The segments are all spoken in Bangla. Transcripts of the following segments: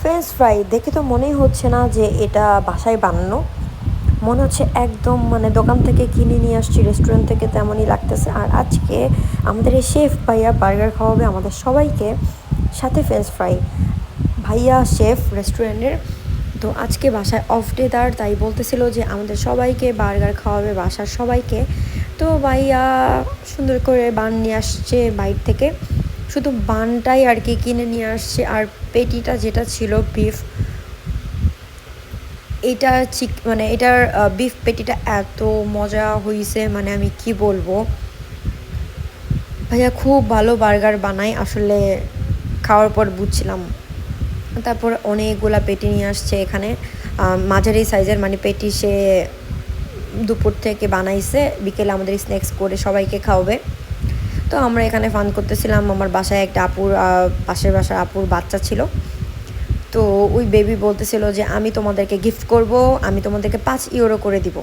ফ্রেঞ্চ ফ্রাই দেখে তো মনেই হচ্ছে না যে এটা বাসায় বানানো। মনে হচ্ছে একদম মানে দোকান থেকে কিনে নিয়ে আসছি রেস্টুরেন্ট থেকে তেমনই লাগতেছে। আর আজকে আমাদের এই শেফ ভাইয়া বার্গার খাওয়াবে আমাদের সবাইকে সাথে ফ্রেঞ্চ ফ্রাই ভাইয়া শেফ রেস্টুরেন্টের তো আজকে বাসায় অফ ডে তার, তাই বলতেছিল যে আমাদের সবাইকে বার্গার খাওয়াবে বাসার সবাইকে। তো ভাইয়া সুন্দর করে বান নিয়ে আসছে বাইর থেকে। শুধু বানটাই আর কি কিনে নিয়ে আসছে, আর পেটিটা যেটা ছিল বিফ এটা চিক মানে এটার বিফ পেটিটা এত মজা হয়েছে মানে আমি কি বলব? ভাইয়া খুব ভালো বার্গার বানাই আসলে খাওয়ার পর বুঝছিলাম। তারপর অনেকগুলা পেটি নিয়ে আসছে এখানে। মাঝারি সাইজের মানে পেটি সে দুপুর থেকে বানাইছে, বিকেলে আমাদের স্ন্যাক্স করে সবাইকে খাওয়াবে। তো আমরা এখানে ফান করতেছিলাম। আমার বাসায় একটা আপুর পাশের বাসার আপুর বাচ্চা ছিল। তো ওই বেবি বলতেছিল যে, আমি তোমাদেরকে গিফট করব, আমি তোমাদেরকে পাঁচ ইউরো করে দিব।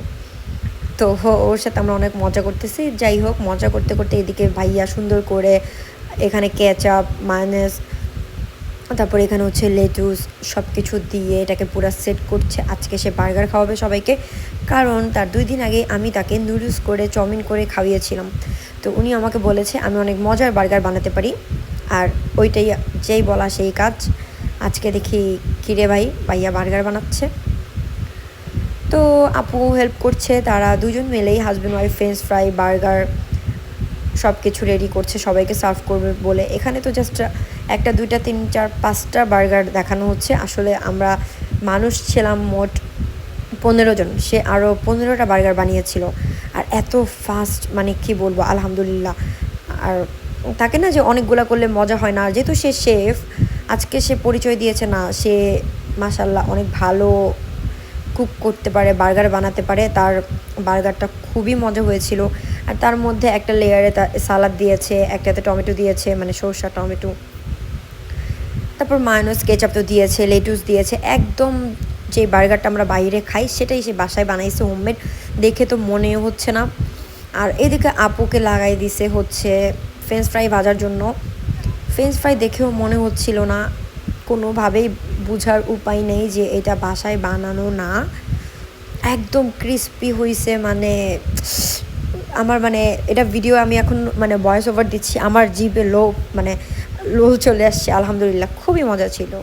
তো ওর সাথে আমরা অনেক মজা করতেছি। যাই হোক, মজা করতে করতে এদিকে ভাইয়া সুন্দর করে এখানে কেচাপ মায়োনেজ তারপর এখানে হচ্ছে লেটুস সব কিছু দিয়ে এটাকে পুরো সেট করছে। আজকে সে বার্গার খাওয়াবে সবাইকে। কারণ তার দুই দিন আগে আমি তাকে নুডলস করে চাউমিন করে খাওয়িয়েছিলাম তো উনি আমাকে বলেছে, আমি অনেক মজার বার্গার বানাতে পারি। আর ওইটাই, যেই বলা সেই কাজ। আজকে দেখি কিরে ভাই, ভাইয়া বার্গার বানাচ্ছে। তো আপু হেল্প করছে, তারা দুজন মিলেই husband wife French fry burger সব কিছু রেডি করছে, সবাইকে সার্ভ করবে বলে। এখানে তো জাস্ট একটা, দুইটা, তিন, চার, পাঁচটা বার্গার দেখানো হচ্ছে। আসলে আমরা মানুষ ছিলাম মোট পনেরো জন, সে আরও পনেরোটা বার্গার বানিয়েছিল। আর এত ফাস্ট মানে কি বলব, আলহামদুলিল্লাহ। আর থাকে না যে অনেকগুলা করলে মজা হয় না, যেহেতু সে শেফ আজকে সে পরিচয় দিয়েছে না, সে মাসাল্লাহ অনেক ভালো কুক করতে পারে, বার্গার বানাতে পারে। তার বার্গারটা খুবই মজা হয়েছিল। আর তার মধ্যে একটা লেয়ারে সালাদ দিয়েছে, একটাতে টমেটো দিয়েছে মানে সরষা টমেটো। তারপর মায়োনিজ, কেচাপ তো দিয়েছে, লেটুস দিয়েছে, একদম যে বার্গারটা আমরা বাইরে খাই, সেটাই সে বাসায় বানাইছে হোমমেড দেখে তো মনে হচ্ছে না। আর এদিকে আপুকে লাগাই দিছে হচ্ছে ফ্রেঞ্চ ফ্রাই ভাজার জন্য। ফ্রেঞ্চ ফ্রাই দেখেও মনে হচ্ছিল না। কোনোভাবেই বোঝার উপায় নেই যে এটা বাসায় বানানো না। একদম ক্রিস্পি হয়েছে মানে আমার মানে এটা ভিডিও আমি এখন মানে ভয়েস ওভার দিচ্ছি। আমার জিভে লো মানে লো চলে আসছে, আলহামদুলিল্লাহ। খুবই মজা ছিল।